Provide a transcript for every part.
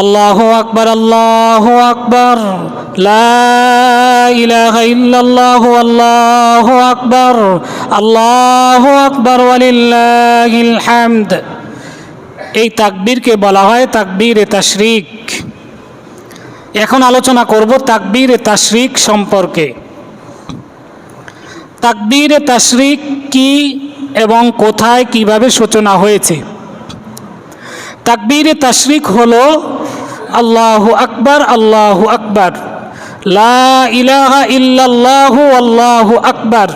আল্লাহ আকবর আল্লাহ আকবর। ইল্লাল্লাহ, আল্লাহ আকবর। আল্লাহ আকবর হামদ। এই তাকবীরকে বলা হয় তাকবীর এ তাশরিক। এখন আলোচনা করব তাকবীর এ তাশরিক সম্পর্কে। তাকবীর এ তাশরিক কি এবং কোথায় কীভাবে সূচনা হয়েছে? তাকবীর এ তাশরিক হলো আল্লাহ আকবার আল্লাহ আকবার। লা ইলাহা ইল্লাল্লাহু, আল্লাহু আকবার।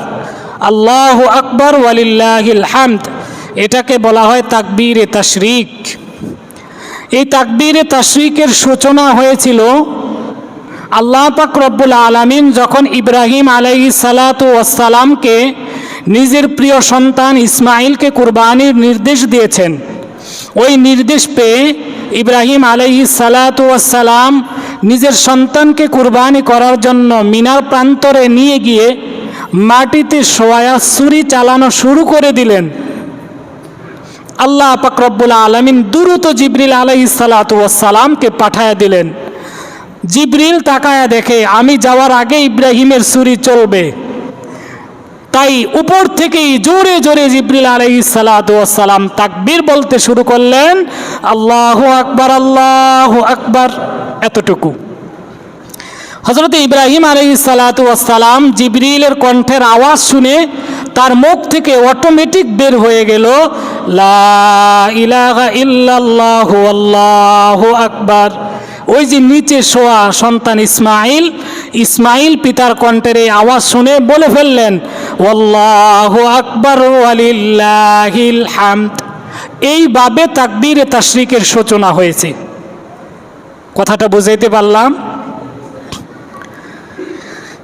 আল্লাহ আকবার, ওয়ালিল্লাহিল হামদ। এটাকে বলা হয় তাকবীর তাশরিক। এই তাকবীর তাশরিকের সূচনা হয়েছিল আল্লাহ পাক রব্বুল আলামিন যখন ইব্রাহিম আলাইহি সালাতু ওয়াসসালামকে নিজের প্রিয় সন্তান ইসমাইলকে কুরবানির নির্দেশ দিয়েছেন। ওই নির্দেশ পেয়ে ইব্রাহিম সালাতু ওয়াসসালাম নিজের সন্তানকে কুরবানি করার জন্য মিনার প্রান্তরে নিয়ে গিয়ে মাটিতে সোয়া ছুরি চালানো শুরু করে দিলেন। আল্লাহ পাক রব্বুল আলমিন দ্রুত জিবরিল আলাইহি সালাতু ওয়াসসালামকে পাঠায়া দিলেন। জিবরিল তাকায়া দেখে, আমি যাওয়ার আগে ইব্রাহিমের ছুরি চলবে। তাই উপর থেকেই জোরে জোরে জিবরিল আলাই সালাম তাকবীর বলতে শুরু করলেন, আল্লাহ আকবার আল্লাহ আকবার। এতটুকু। হজরত ইব্রাহিম আলাই সালাম জিবরিলের কণ্ঠের আওয়াজ শুনে তার মুখ থেকে অটোমেটিক বের হয়ে গেল ইল্লাল্লাহু, আল্লাহু আকবার। ওই যে নিচে শোয়া সন্তান ইসমাইল ইসমাইল পিতার কণ্ঠের এই আওয়াজ শুনে বলে ফেললেন ওল্লাহ আকবর আলিল্লাহিল হামদ। এইভাবে তাকবীরে তাশরিকের সূচনা হয়েছে। কথাটা বুঝাইতে পারলাম?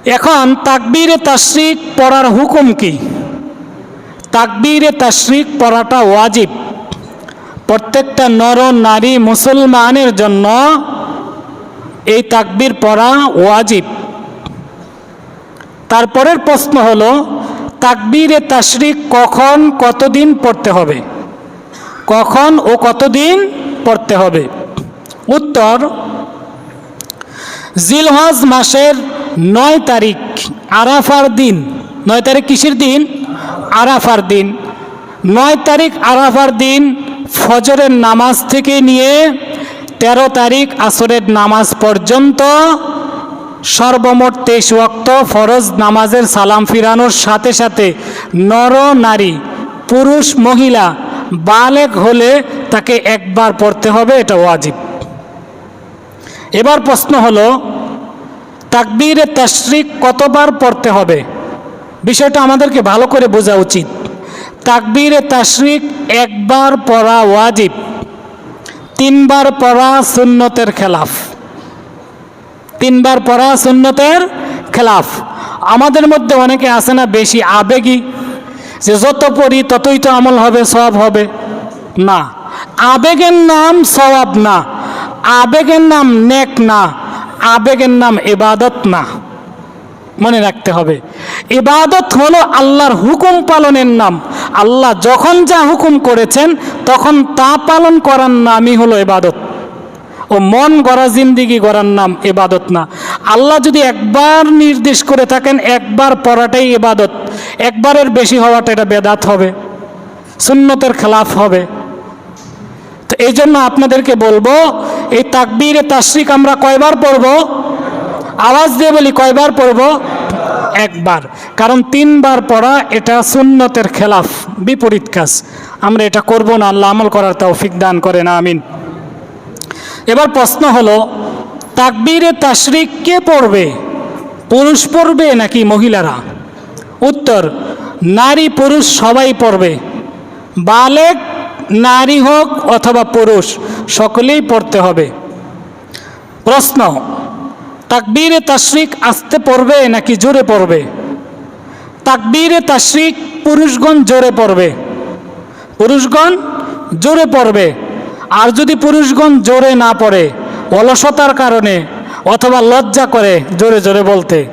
এখন তাকবীরে তাশরিক পড়ার হুকুম কি? তাকবীরে তাশরিক পড়াটা ওয়াজিব। প্রত্যেকটা নর, নারী, মুসলমানের জন্য এই তাকবীর পড়া ওয়াজিব। তারপরের প্রশ্ন হলো তাকবীরে তাশরিক কখন কতদিন পড়তে হবে? কখন ও কতদিন পড়তে হবে? উত্তর, জিলহজ মাসের নয় তারিখ, আরাফার দিন। নয় তারিখ কিসের দিন? আরাফার দিন। নয় তারিখ আরাফার দিন ফজরের নামাজ থেকে নিয়ে তেরো তারিখ আসরের নামাজ পর্যন্ত সর্বমোট তেইশ ওয়াক্ত ফরজ নামাজের সালাম ফিরানোর সাথে সাথে নর, নারী, পুরুষ, মহিলা, বালেক হলে তাকে একবার পড়তে হবে, এটা ওয়াজিব। এবার প্রশ্ন হলো, তাকবীরে তাশরিক কতবার পড়তে হবে? বিষয়টা আমাদেরকে ভালো করে বোঝা উচিত। তাকবীরে তাশরিক একবার পড়া ওয়াজিব, তিনবার পড়া সুন্নতের খেলাফ। তিনবার পড়া সুন্নতের খেলাফ। আমাদের মধ্যে অনেকে আছে না বেশি আবেগী, যে যত পড়ি ততই তো আমল হবে সব হবে। না, আবেগের নাম সওয়াব না, আবেগের নাম নেক না, আবেগের নাম এবাদত না। মনে রাখতে হবে, ইবাদত হলো আল্লাহর হুকুম পালনের নাম। আল্লাহ যখন যা হুকুম করেছেন, তখন তা পালন করার নামই হলো ইবাদত। ও মন গড়া জিন্দিগি গড়ার নাম এবাদত না। আল্লাহ যদি একবার নির্দেশ করে থাকেন, একবার পড়াটাই এবাদত। একবারের বেশি হওয়াটা এটা বেদাত হবে, সুন্নতের খেলাফ হবে। তো এই জন্য আপনাদেরকে বলব, এই তাকবীরে তাশরিক আমরা কয়বার পড়ব? আওয়াজ দিয়ে বলি, কয়বার পড়ব? একবার। কারণ তিনবার পড়া এটা সুন্নতের খেলাফ, বিপরীত কাজ। আমরা এটা করব না, আল্লাহ আমল করার তৌফিক দান করে করেন, আমিন। এবার প্রশ্ন হলো, তাকবীরে তাশরিক কে পড়বে? পুরুষ পড়বে নাকি মহিলারা? উত্তর, নারী পুরুষ সবাই পড়বে। বালেক, নারী হোক অথবা পুরুষ, সকলেই পড়তে হবে। প্রশ্ন, তাকবীরে তাশরিক আসতে পড়বে নাকি জোরে পড়বে? তাকবীরে তাশরিক পুরুষগণ জোরে পড়বে। পুরুষগণ জোরে পড়বে। আর যদি পুরুষগণ জোরে না পড়ে, অলসতার কারণে অথবা লজ্জা করে জোরে জোরে বলতে।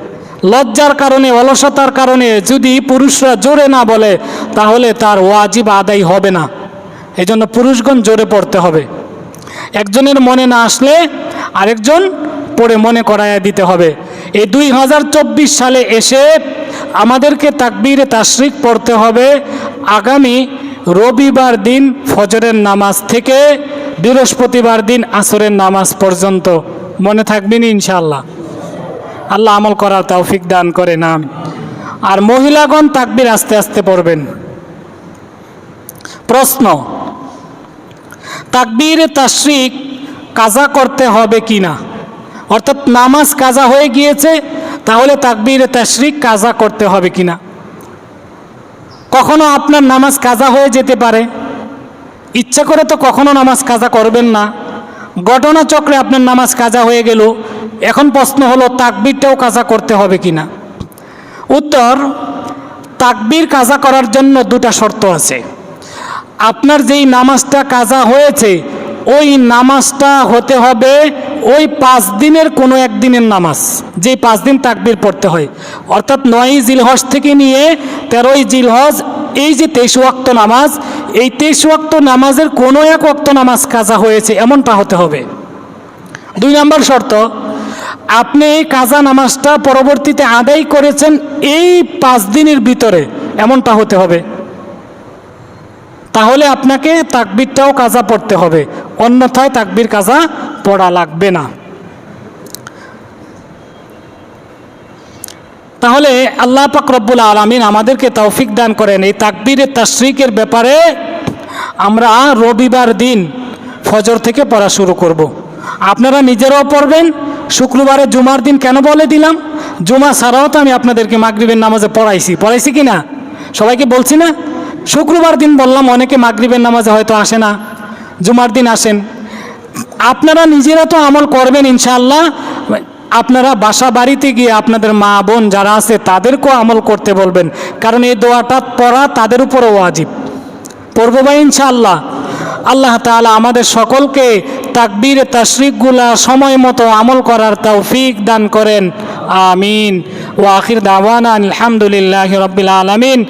লজ্জার কারণে, অলসতার কারণে যদি পুরুষরা জোরে না বলে, তাহলে তার ওয়াজিব আদায় হবে না। এই জন্য পুরুষগণ জোরে পড়তে হবে। একজনের মনে না আসলে আরেকজন পড়ে মনে করাইয়া দিতে হবে। এই দুই হাজার চব্বিশ সালে এসে আমাদেরকে তাকবীরে তাশরিক পড়তে হবে। আগামী রবিবার দিন ফজরের নামাজ থেকে বৃহস্পতিবার দিন আসরের নামাজ পর্যন্ত। মনে থাকবেন ইনশাল্লাহ আল্লাহ আমল করার তৌফিক দান করে নাম আর মহিলাগণ তাকবির আস্তে আস্তে পড়বেন। প্রশ্ন, তাকবীরে, তাশরিক কাজা করতে হবে কি না অর্থাৎ নামাজ কাজা হয়ে গিয়েছে, তাহলে তাকবীরে, তাশরিক কাজা করতে হবে কি না কখনো আপনার নামাজ কাজা হয়ে যেতে পারে। ইচ্ছা করে তো কখনো নামাজ কাজা করবেন না। ঘটনাচক্রে আপনার নামাজ কাজা হয়ে গেল। এখন প্রশ্ন হলো, তাকবীরটাও কাজা করতে হবে কি না উত্তর, তাকবীর কাজা করার জন্য দুটা শর্ত আছে। আপনার যেই নামাজটা কাজা হয়েছে, ওই নামাজটা হতে হবে ওই পাঁচ দিনের কোনো একদিনের নামাজ, যেই পাঁচ দিন তাকবীর পড়তে হয়। অর্থাৎ নয়ই জিলহজ থেকে নিয়ে তেরোই জিলহজ, এই যে তেইশ ওয়াক্ত নামাজ এই তেইশ ওয়াক্ত নামাজের কোনো এক ওয়াক্ত নামাজ কাজা হয়েছে এমনটা হতে হবে। দুই নম্বর শর্ত, আপনি এই কাজা নামাজটা পরবর্তীতে আদায় করেছেন এই পাঁচ দিনের ভিতরে এমনটা হতে হবে। তাহলে আপনাকে তাকবিরটাও কাজা পড়তে হবে, অন্যথায় তাকবির কাজা পড়া লাগবে না। তাহলে আল্লাহ পাক রব্বুল আলমিন আমাদেরকে তৌফিক দান করেন। এই তাকবীরের তাশরিকের ব্যাপারে আমরা রবিবার দিন ফজর থেকে পড়া শুরু করব। আপনারা নিজেরাও পড়বেন। শুক্রবারে জুমার দিন কেন বলে দিলাম? জুমা ছাড়াও তো আমি আপনাদেরকে মাগরিবের নামাজে পড়াইছি। পড়াইছি কি না? সবাইকে বলছি না? শুক্রবার দিন বললাম, অনেকে মাগরিবের নামাজে হয়তো আসে না। জুমার দিন আসেন। আপনারা নিজেরা তো আমল করবেন ইনশাআল্লাহ। আপনারা বাসা বাড়িতে গিয়ে আপনাদের মা, বোন যারা আছে তাদেরকেও আমল করতে বলবেন। কারণ এই দোয়াটা পড়া তাদের উপরও ওয়াজিব। পড়ব বা ইনশাআল্লাহ। আল্লাহ তালা আমাদের সকলকে তাকবীর, তাশরিকগুলা সময় মতো আমল করার তৌফিক দান করেন। আমিন। ও আখির দাওয়ানা আলহামদুলিল্লাহ রব্বিল আলমিন।